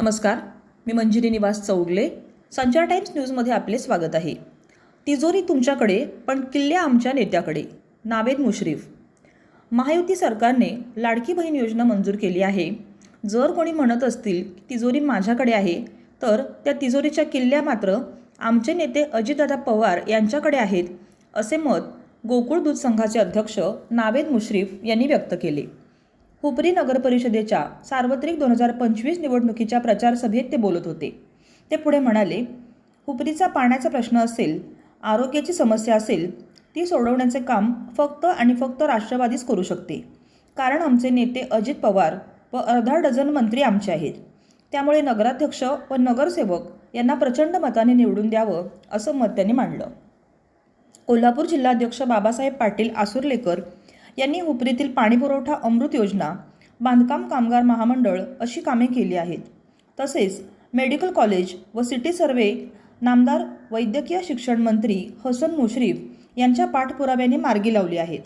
नमस्कार मी मंजिरी निवास चौगले. संचार टाइम्स न्यूजमध्ये आपले स्वागत आहे. तिजोरी तुमच्याकडे पण किल्ले आमच्या नेत्याकडे. नावेद मुश्रीफ. महायुती सरकारने लाडकी बहीण योजना मंजूर केली आहे. जर कोणी म्हणत असतील की तिजोरी माझ्याकडे आहे तर त्या तिजोरीच्या किल्ल्या मात्र आमचे नेते अजितदादा पवार यांच्याकडे आहेत असे मत गोकुळ दूध संघाचे अध्यक्ष नावेद मुश्रीफ यांनी व्यक्त केले. हुपरी नगर परिषदेच्या सार्वत्रिक दोन हजार पंचवीस निवडणुकीच्या प्रचार सभेत ते बोलत होते. ते पुढे म्हणाले हुपरीचा पाण्याचा प्रश्न असेल आरोग्याची समस्या असेल ती सोडवण्याचे काम फक्त आणि फक्त राष्ट्रवादीच करू शकते. कारण आमचे नेते अजित पवार व अर्धा डझन मंत्री आमचे आहेत. त्यामुळे नगराध्यक्ष व नगरसेवक यांना प्रचंड मताने निवडून द्यावं असं मत त्यांनी मांडलं. कोल्हापूर जिल्हाध्यक्ष बाबासाहेब पाटील आसुर्लेकर यांनी हुपरीतील पाणीपुरवठा अमृत योजना बांधकाम कामगार महामंडळ अशी कामे केली आहेत. तसेच मेडिकल कॉलेज व सिटी सर्वे नामदार वैद्यकीय शिक्षण मंत्री हसन मुश्रीफ यांच्या पाठपुराव्याने मार्गी लावली आहेत.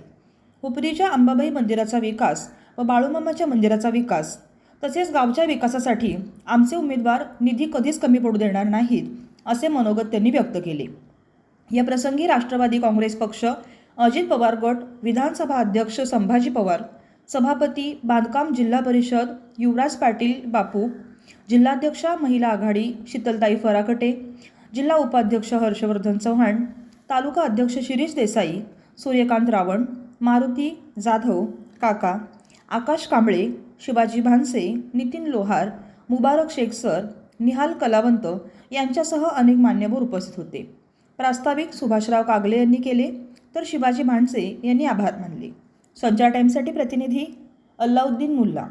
हुपरीच्या अंबाबाई मंदिराचा विकास व बाळूमामाच्या मंदिराचा विकास तसेच गावच्या विकासासाठी आमचे उमेदवार निधी कधीच कमी पडू देणार नाहीत असे मनोगत त्यांनी व्यक्त केले. या प्रसंगी राष्ट्रवादी काँग्रेस पक्ष अजित पवार गट विधानसभा अध्यक्ष संभाजी पवार सभापती बांधकाम जिल्हा परिषद युवराज पाटील बापू जिल्हाध्यक्षा महिला आघाडी शीतलताई फराकटे जिल्हा उपाध्यक्ष हर्षवर्धन चव्हाण तालुका अध्यक्ष शिरीष देसाई सूर्यकांत रावण मारुती जाधव काका आकाश कांबळे शिवाजी भानसे नितीन लोहार मुबारक शेख सर निहाल कलावंत यांच्यासह अनेक मान्यवर उपस्थित होते. प्रास्ताविक सुभाषराव कागले यांनी केले. तर शिवाजी भांडसे यांनी आभार मानले. संचार टाईमसाठी प्रतिनिधी अल्लाउद्दीन मुल्ला.